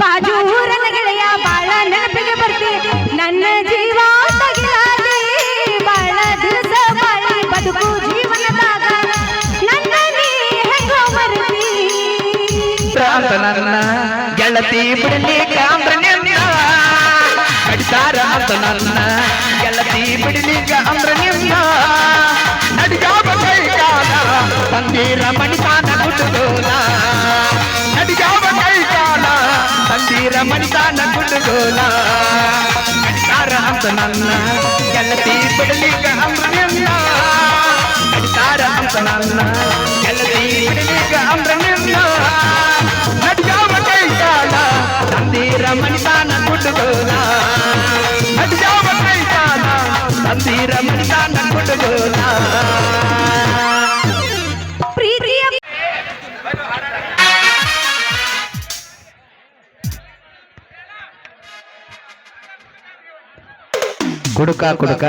ಬಾಜು ನನ್ನ ಗೆಳೆಯ ಬಾಳ ನೆನಪಿಗೆ ಬರ್ತಿ ನನ್ನ ಜೀವ ತಗಿಲಾದೆ ಬಾಳ ದಿವಸ ಬಾಳಿ ಬದುಕು ಜೀವನದಾಗ ನನ್ನ ನೀ ಹೆಂಗೋ ಮರತಿ ಅಂತ ನನ್ನ ಗೆಳತಿ ಬಿಡಲಿ ಕಾಮ್ರ ನಿನ್ನ ಕಡಿತಾರ ಅಂತ ನನ್ನ ಗೆಳತಿ ಬಿಡಲಿ ಕಾಮ್ರ ನಿನ್ನ ನಡಿಗಾವ ಕೈಗಾಲ ತಂದೀರ ಮಣಿತಾನ ಗುಡುಗೋಲ ತಂದೀರ ಮಣಿತಾನ ಗುಡುಗೋಲ ಕಡಿತಾರ ಅಂತ ನನ್ನ ಗೆಳತಿ ಬಿಡಲಿ ಕಾಮ್ರ ನಿನ್ನ ಕಡಿತಾರ ಅಂತ ನನ್ನ ಗೆಳತಿ ಬಿಡಲಿ ಕಾಮ್ರ ನಿನ್ನ ನಡ್ಯಾವ ಕೈಕಾಲ ತಂದೀರ ಮಣಿತಾನ ಕುಟುಗೋಲ ನಡ್ಯಾವ ಕೈಕಾಲ ತಂದೀರ ಕುಡುಕ. ಕುಡುಕ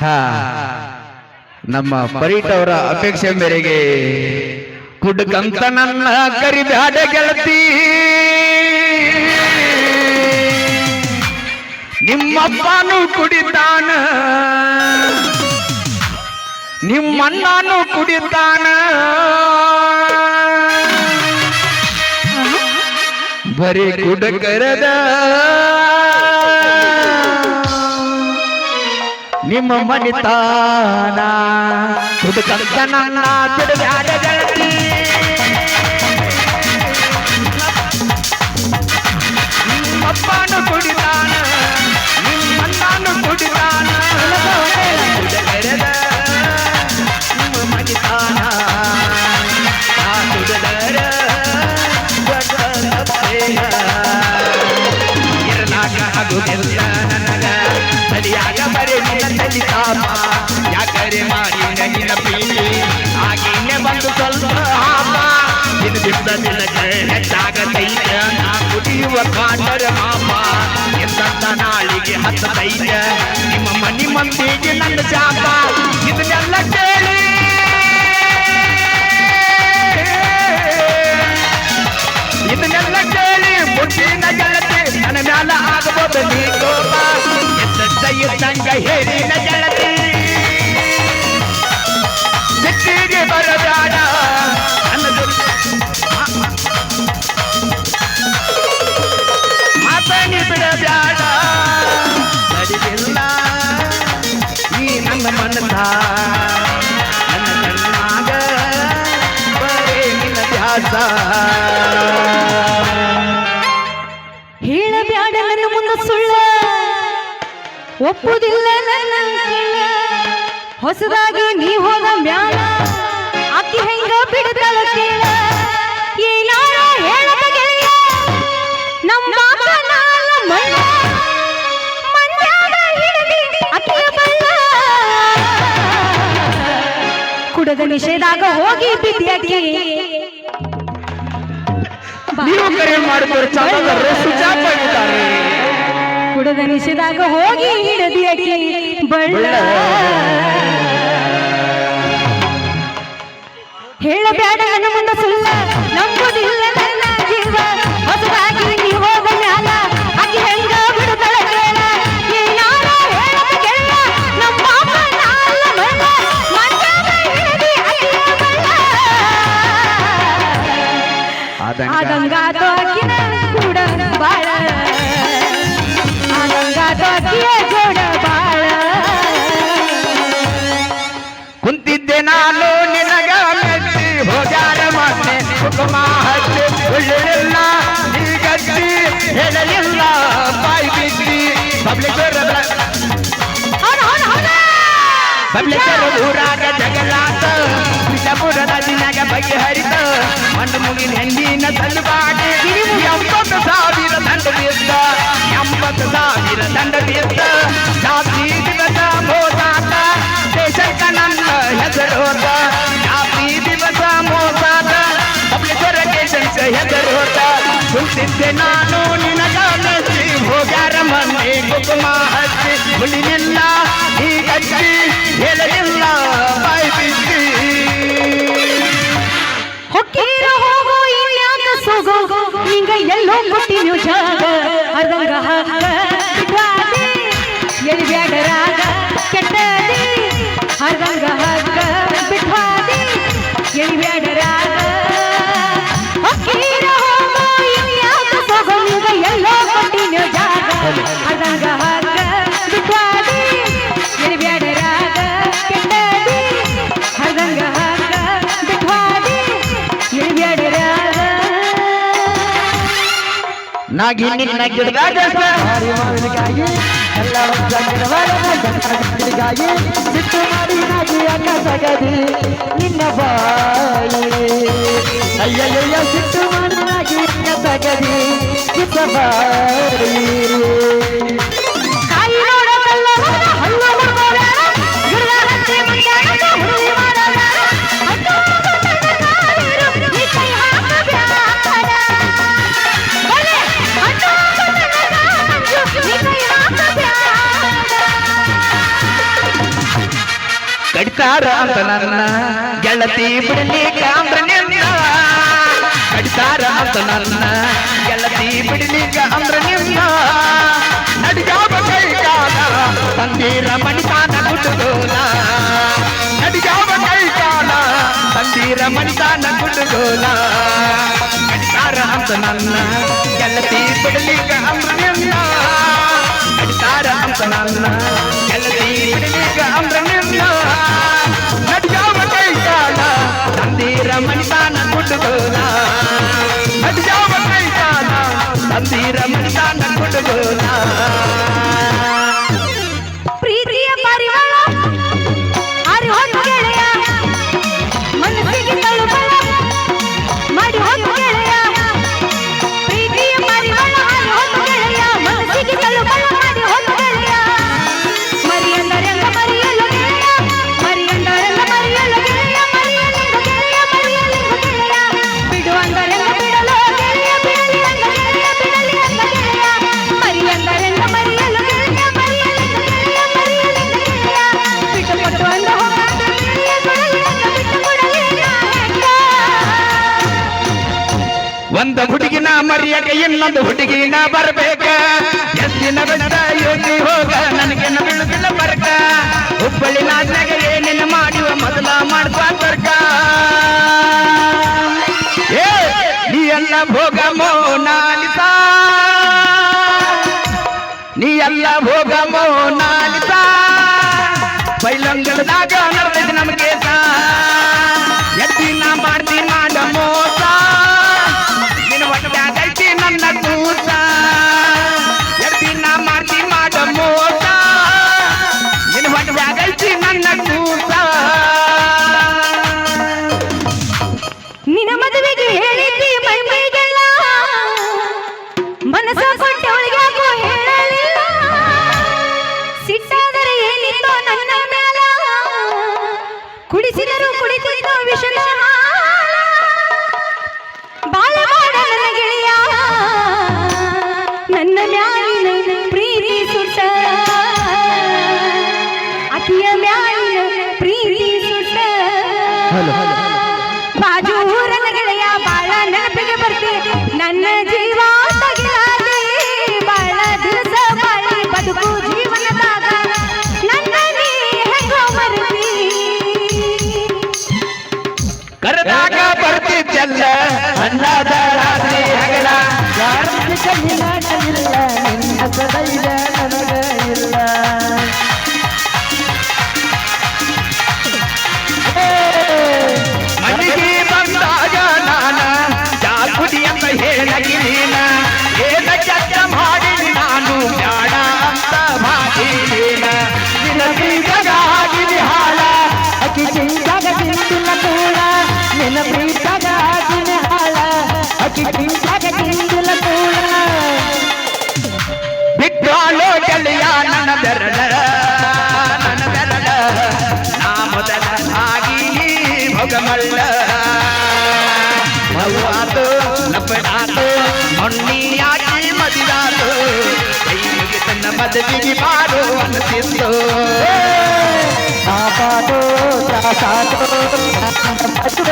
ಹಾ. ನಮ್ಮ ಪರೀಟ್ ಅವರ ಅಪೇಕ್ಷೆ ಮೇರೆಗೆ ಕುಡುಕಂತ ನನ್ನ ಕರಿಬ್ಯಾಡ ಗೆಳತಿ. ನಿಮ್ಮಪ್ಪನು ಕುಡಿತಾನ. ನಿಮ್ಮಣ್ಣನು ಕುಡಿತಾನ. ಬರೀ ಗುಡಕರದ ನಿಮ್ಮ ಮನಿತಾನ ಕುಡುಕಂತ ನನ್ನ ಬಿಡಬ್ಯಾಡ ಗೆಳತಿ ನಿಮ್ಮಪ್ಪನು ಕುಡಿತಾನ ನಿಮ್ಮಣ್ಣನು ಕುಡಿತಾನ. ದಿನಕ್ಕೆ ಹೆಚ್ಚಾಗತೈತ. ನಾ ಕುಡಿಯುವ ಕಾಟರ ಮಾಮ ಎಂತ ನಾಳಿಗೆ ಹತ್ತತೈತ. ನಿಮ್ಮ ಮನಿ ಮಂದಿಗೆ ನನ್ನ ಶಾಪ ಇದನ್ನೆಲ್ಲ ಕೇಳಿ. ಇದನ್ನೆಲ್ಲ ಕೇಳಿ ಮುಟ್ಟಿನ ಗೆಳತಿ ನನ್ನ ಮ್ಯಾಲ ಆಗಬಹುದು ನೀ ಕೋಪ. ಎದ್ದ ಇದ್ದಂಗ ಹೇಳಿನ ಗೆಳತಿ ನನ್ನ ಕಣ್ಣಾಗ ಬರೇ ನಿನ್ನ ಧ್ಯಾಸ ಹೇಳಬ್ಯಾಡ ನನ್ನ ಮುಂದೆ ಸುಳ್ಳ. ಒಪ್ಪುದಿಲ್ಲ ನನ್ನ ಹೊಸದಾಗಿ ನೀ ಹೋದ ಮ್ಯಾಲ, ಅಕ್ಕಿ ಹೆಂಗ ಬಿಡದಳ ಕುಡದ ನಿಷೇಧಾಗ ಹೋಗಿ ಬಿದ್ದಿ ನೀವು ಕರೆ ಮಾಡಿದ್ರು ಚಾಲಕರು ಸುಜಾಪ ಇದ್ದಾರೆ. ಕುಡದ ನಿಷೇಧಾಗ ಹೋಗಿ ಹಿಡದಿ ಅಕ್ಕಿ ಬಳ್ಳ. ಹೇಳಬೇಡ ನನ್ನ ಮುಂದೆ ಸುಳ್ಳ ನಂಬುದಿಲ್ಲ ನನ್ನ ಜೀವ. ಹೊಸದಾಗಿ ಆದಂಗಾತ ಅಕ್ಕಿನ ಕೂಡ ಬಾಳ. ಆದಂಗಾತ ಅಕ್ಕಿಯ ಜೋಡ ಬಾಳ ಕುಂತಿದ್ದೆ ನಾನು ನಿನಗ ಮೆಚ್ಚಿ, ಹೋಗ್ಯಾರ ಮಾತೆ ಹುಕುಮ ಹಚ್ಚಿ ಉಳ್ಳಿಲ್ಲ ಈ ಗಟ್ಟಿ ಹೇಳಲಿಲ್ಲ, ಬಾಯಿ ಬಿದ್ದಿ. ಪಬ್ಲಿಕ್ ಬಬ್ಲೇಶ್ವರ ಊರಾಗ ಜಗಲಾತ ಬಿಜಾಪುರ ಬಗೆ ಹರಿತ. ಮಣ್ಣು ಮುಗಿನ ಹೆಂಡಿನ ತಲುಬಾಡಿ ಎಂಬತ್ತು ಸಾವಿರ ದಂಡ ಬೀರ್ತ. ಎಂಬತ್ತು ಸಾವಿರ ದಂಡ ಬೀರ್ತ. ಜಾತಿ ದಿವಸ ಮೋಸಾತ. ದೇಶಕ್ಕ ನನ್ನ ಹೆಸರೋತ ಜಾತಿ ದಿವಸ ಮೋಸಾತ. ದೇಶಕ್ಕ ಹೆಸರೋತ ಕುಂತಿದ್ದೆ ನಾನು ನಿನಗ ಮೆಚ್ಚಿ ಹೋಗ್ಯಾರ ಮನೆ ಕುಕುಮ ಹಚ್ಚಿ. ಉಳಿಲಿಲ್ಲ ಈ ಗಟ್ಟಿ ಹೇಳಲಿಲ್ಲ, ಬಾಯಿ ಬಿಚ್ಚಿ. ಹೊಕ್ಕೀರ ಹೋಗೋ, ಇನ್ಯಾಕ ಸೋಗೋ? ನಿಂಗ ಎಲ್ಲೋ ಕೊಟ್ಟಿನ್ಯೋ ಜಾಗ, ಅರ್ಧಂಗ ಹಾಗ ಬಿಟ್ವಾದೆ ಎಳಿಬ್ಯಾಡ ರಾಗ ಕೆಟ್ಟದೆ, ಅರ್ಧಂಗ ಹಾಗ ಎಲ್ಲಿ ಬ್ಯಾಡ ರಾಗ ಹೊಕ್ಕೀರ ಹೋಗೋ, ಇನ್ಯಾಕ ಸೋಗೋ? ಹಿಂಗ ಎಲ್ಲೋ ಕೊಟ್ಟಿನ್ಯೋ ಜಾಗ, ಅರ್ಧಂಗ ಹಾಗ ನಾಗಿ ನಿನ್ನ ಗಿಡದಾಗ ಎಲ್ಲ ಗಿಡವಾಗಿ ಸಿಟ್ಟು ಮಾಡಿ ನಾಗಿ ಅನ್ನ ನಿನ್ನ ಬಾಯಿ. ಅಯ್ಯಯ್ಯ ಸಿಟ್ಟು ಮಾಡಿ ನಾಗಿ ಅನ್ನ ನಿನ್ನ ಬಾಯಿ. ಕಡಿತಾರ ಅಂತ ನನ್ನ ಗೆಳತಿ ಬಿಡಲಿಕ್ಕೆ ಅಂದ್ರ ನಿನ್ನ ನಡಿಗಾವ ಕೈ ಕಾಲ ತಂದೀರ ಮಣಿತಾನ ಗುಡ್ಡಗೋಲ ನಡಿಗಾವ ಕೈ ಕಾಲ ತಂದೀರ ಮಣಿತಾನ ಗುಡ್ಡಗೋಲ ಕಡಿತಾರ ಅಂತ ನನ್ನ ಗೆಳತಿ ಬಿಡಲಿಕ್ಕೆ ಅಂದ್ರ ನಿನ್ನ ಕಡಿತಾರ ಅಂತ ನನ್ನ ಗೆಳತಿ ಬಿಡಲಿಕ್ಕೆ ಅಂದ್ರ ನಿನ್ನ ಒಂದು ಹುಡುಗಿನ ಮರಿಯಕ ಇನ್ನೊಂದು ಹುಡುಗಿನ ಬರ್ಬೇಕ ಎಷ್ಟಿನ ಬೆಟ್ಟ ಯೋಗಿ ಹೋಗ ನನಗೇನ ಬೀಳುದಿಲ್ಲ ಬರ್ಕ ಹುಬ್ಬಳ್ಳಿ ನಾಜ್ನಾಗ ಏನೇನು ಮಾಡಿವ ಮೊದಲ ಮಾಡ್ತಾ ಬರ್ಕ ಏ ನೀ ಎಲ್ಲ ಭೋಗ ಮೋನಾಲಿಸ ನೀ ಎಲ್ಲ ಭೋಗ ಪ್ರೀತಿ ಸುಟ್ಟ ಬಾಜು ಊರನ ಗೆಳೆಯ ಬಾಳ ನೆನಪಿಗೆ ಬರ್ತಿ ನನ್ನ ಜೀವ ತಗಿಲಾದೆ ಬಾಳ ದಿವಸ ಬಾಳಿ ಬದುಕು ಜೀವನದಾಗ ನನ್ನ ನೀ ಹೆಂಗೋ ಮರತಿ ಕರೆದಾಗ ಬರ್ತಿದ್ದಲ್ಲ ಅನ್ನದ ರಾತ್ರಿ ಹಗಲ ಯಾರಿಗೆ ಕೈಲಾಟವಿಲ್ಲ ನಿನ್ನ ಸದೈವ ನನಗ ಇಲ್ಲ ಮುಗಿತನ್ನ ಮದುವೆಗೆ ಬಾರು ಅನ್ನಿಸಿತ್ತು ಆಪಾದೋ ಸಾಕು ಬಚ್ಚು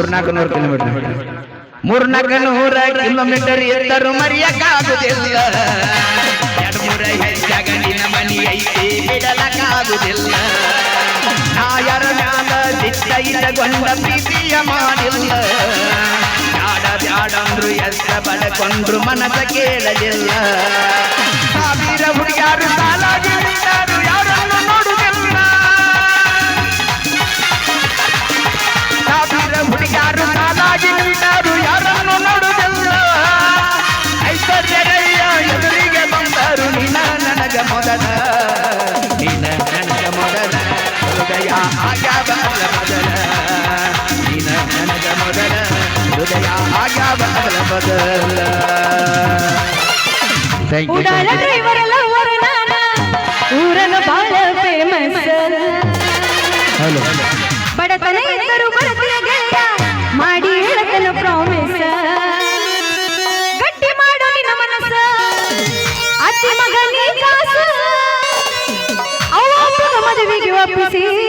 ಮೂರ್ನಾಲ್ಕು ನೂರು ಕಿಲೋಮೀಟರ್ ಮೂರ್ನಾಲ್ಕು ನೂರ ಕಿಲೋಮೀಟರ್ ಎತ್ತರು ಮರೆಯಕ್ಕಾಗುದಿಲ್ಲ ಎರಡು ಮೂರ ಹೆಚ್ಚಾಗ ನಿನ್ನ ಮನಿ ಐತಿ ಬಿಡಲಕ್ಕಾಗುದಿಲ್ಲ ನಾ ಯಾರ ಮ್ಯಾಲ ದಿಟ್ಟ ಇಟ್ಟಗೊಂಡ ಪ್ರೀತಿಯ ಮಾಡಿಲ್ಲ ಬ್ಯಾಡ ಬ್ಯಾಡಂದ್ರು ಎಷ್ಟ ಬಡಕೊಂಡ್ರು ಮನಸ ಕೇಳಲಿಲ್ಲ ಸಾವಿರ ಹುಡುಗಾರು ಮೊದಲ ಥ್ಯಾಂಕ್ ಉಡಾಳ ಡ್ರೈವರ್ ಅಲ್ಲ ಊರನ ಬಾಳ ಫೇಮಸ್ ಹಲೋ ಬಡತನ ಇದ್ದರು ಬಡತನ ಗೆಳೆಯ ಮಾಡಿ ಹೇಳತನ ಪ್ರಾಮಿಸ್ ಗಟ್ಟಿ ಮಾಡು ನಿನ್ನ ಮನಸ್ಸ. ಅತ್ತಿ ಮಗನಿ ಕಾಸ. ಅವ್ವ ಮದುವೆಗೆ ಒಪ್ಪಿಸಿರು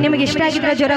ನಿಮಗೆ ಇಷ್ಟ ಆಗಿದ್ರೆ ಜ್ವರ